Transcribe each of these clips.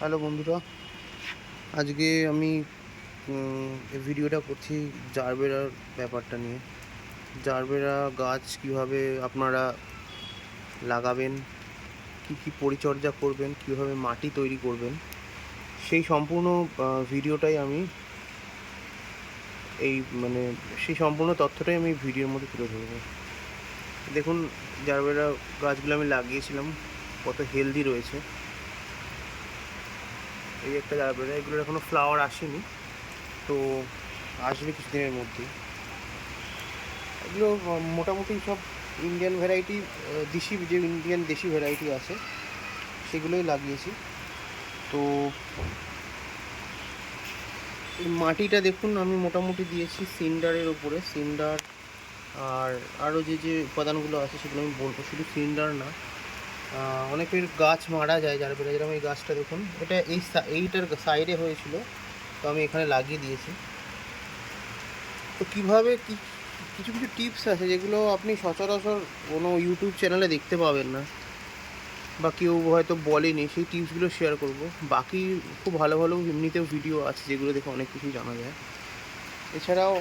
Hello বন্ধুরা, আজকে আমি ভিডিওটা করছি জারবেরার ব্যাপারটা নিয়ে। জারবেরা গাছ কীভাবে আপনারা লাগাবেন, কি কি পরিচর্যা করবেন, কীভাবে মাটি তৈরি করবেন, সেই সম্পূর্ণ ভিডিওটাই আমি এই মানে সেই সম্পূর্ণ তথ্যটাই আমি ভিডিওর মধ্যে তুলে ধরবো। দেখুন, জারবেরা গাছগুলো আমি লাগিয়েছিলাম, কত হেলদি রয়েছে। এই একটা জারবেরা এগুলোর এখনও ফ্লাওয়ার আসেনি। তো আসবে কিছুদিনের মধ্যে। এগুলো মোটামুটি সব ইন্ডিয়ান ভ্যারাইটি দেশি, যে ইন্ডিয়ান দেশি ভ্যারাইটি আছে, সেগুলোই লাগিয়েছি। তো মাটিটা দেখুন, আমি মোটামুটি দিয়েছি সিন্ডারের ওপরে সিন্ডার আর আরও যে যে উপাদানগুলো আছে, সেগুলো আমি বলব। শুধু সিন্ডার না অনেকের গাছ মারা যায় যার বেলা যেরকম এই গাছটা দেখুন, এটা এই এইটার সাইডে হয়েছিল, তো আমি এখানে লাগিয়ে দিয়েছি। তো কীভাবে কি, কিছু কিছু টিপস আছে যেগুলো আপনি সচরাচর কোনো ইউটিউব চ্যানেলে দেখতে পাবেন না, বা কেউ হয়তো বলেনি, সেই টিপসগুলো শেয়ার করব। বাকি খুব ভালো ভালো এমনিতেও ভিডিও আছে যেগুলো দেখে অনেক কিছু জানা যায়। এছাড়াও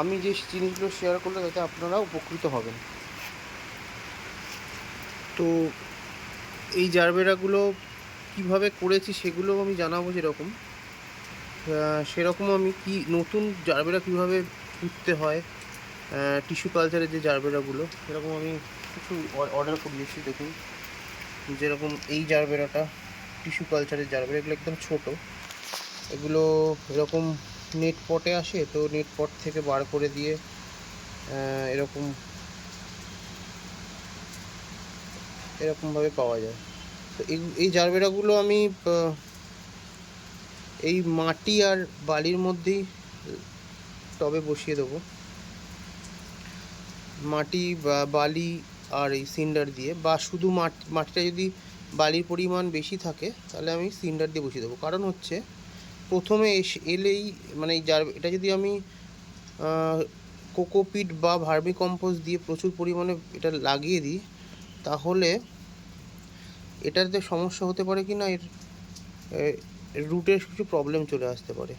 আমি যে জিনিসগুলো শেয়ার করলে তাতে আপনারা উপকৃত হবেন। তো এই জারবেরাগুলো কীভাবে করেছি সেগুলো আমি জানাব যেরকম। সেরকম আমি কি নতুন জারবেরা কীভাবে পুঁততে হয় টিস্যু কালচারের যে জারবেরাগুলো, সেরকম আমি কিছু অর্ডার করিয়েছি, দেখুন। যেরকম এই জারবেরাটা টিস্যু কালচারের জারবেরা, এগুলো একদম ছোট। এগুলো এরকম নেট পটে আসে, তো নেট পট থেকে বার করে দিয়ে এরকম এরকমভাবে পাওয়া যায়। তো এই এই জারবেরাগুলো আমি এই মাটি আর বালির মধ্যেই, টবে বসিয়ে দেবো। মাটি বা বালি আর এই সিন্ডার দিয়ে, বা শুধু মাটি, মাটিটা যদি বালির পরিমাণ বেশি থাকে, তাহলে আমি সিন্ডার দিয়ে বসিয়ে দেবো। কারণ হচ্ছে, প্রথমে এলেই মানে এই জার, এটা যদি আমি কোকোপিট বা ভার্মি কম্পোস্ট দিয়ে প্রচুর পরিমাণে এটা লাগিয়ে দিই তাহলে এটাতে সমস্যা হতে পারে কি না, এর রুটের কিছু প্রবলেম চলে আসতে পারে।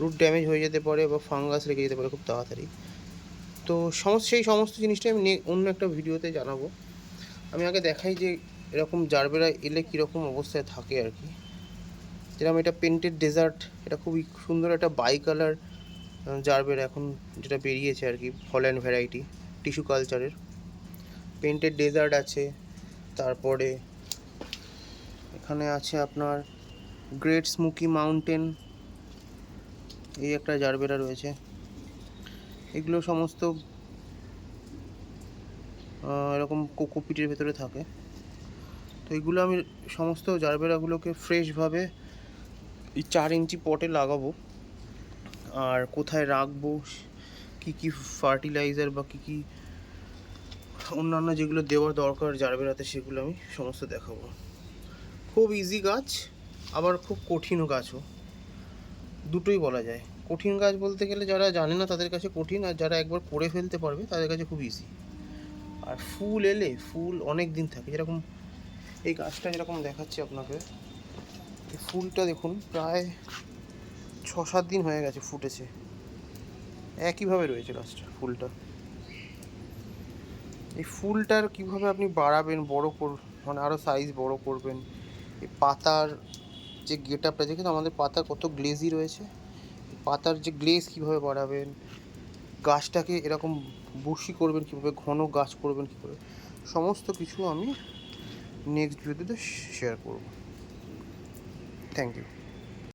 রুট ড্যামেজ হয়ে যেতে পারে বা ফাঙ্গাস লেগে যেতে পারে খুব তাড়াতাড়ি। তো সমস্ত, সেই সমস্ত জিনিসটা আমি অন্য একটা ভিডিওতে জানাব। আমি আগে দেখাই যে এরকম জারবেরা এলে কীরকম অবস্থায় থাকে আর কি। যেরকম এটা পেন্টেড ডেজার্ট এটা খুবই সুন্দর একটা বাই কালার জারবেরা এখন যেটা বেরিয়েছে আর কি হল্যান্ড ভ্যারাইটি টিস্যু কালচারের পেন্টেড ডেজার্ট আছে, তারপরে এখানে আছে আপনার গ্রেট স্মোকি মাউন্টেন এই একটা জারবেরা রয়েছে। এগুলো সমস্ত এরকম কোকোপিটের ভেতরে থাকে। তো এগুলো আমি সমস্ত জারবেরাগুলোকে ফ্রেশভাবে এই চার ইঞ্চি পটে লাগাবো। আর কোথায় রাখব, কি কি ফার্টিলাইজার বা কি কি অন্যান্য যেগুলো দেওয়ার দরকার জারবেরাতে সেগুলো আমি সমস্ত দেখাবো। খুব ইজি গাছ, আবার খুব কঠিনও গাছও। দুটোই বলা যায়। কঠিন গাছ বলতে গেলে যারা জানে না তাদের কাছে কঠিন, আর যারা একবার করে ফেলতে পারবে তাদের কাছে খুব ইজি আর ফুল এলে, ফুল অনেক দিন থাকে। যেরকম এই গাছটা যেরকম দেখাচ্ছি আপনাকে, এই ফুলটা দেখুন, প্রায় ছ সাত দিন হয়ে গেছে ফুটেছে। একইভাবে রয়েছে গাছটা, ফুলটা। এই ফুলটার কীভাবে আপনি বাড়াবেন, বড় কর মানে আরও সাইজ বড় করবেন? এই পাতার যে গেট আপটা দেখেন আমাদের পাতা কত গ্লেজি রয়েছে? পাতার যে গ্লেজ কীভাবে বাড়াবেন? গাছটাকে এরকম বসি করবেন কীভাবে? ঘন গাছ করবেন কী করে সমস্ত কিছু আমি নেক্সট ভিডিওতে শেয়ার করব। Thank you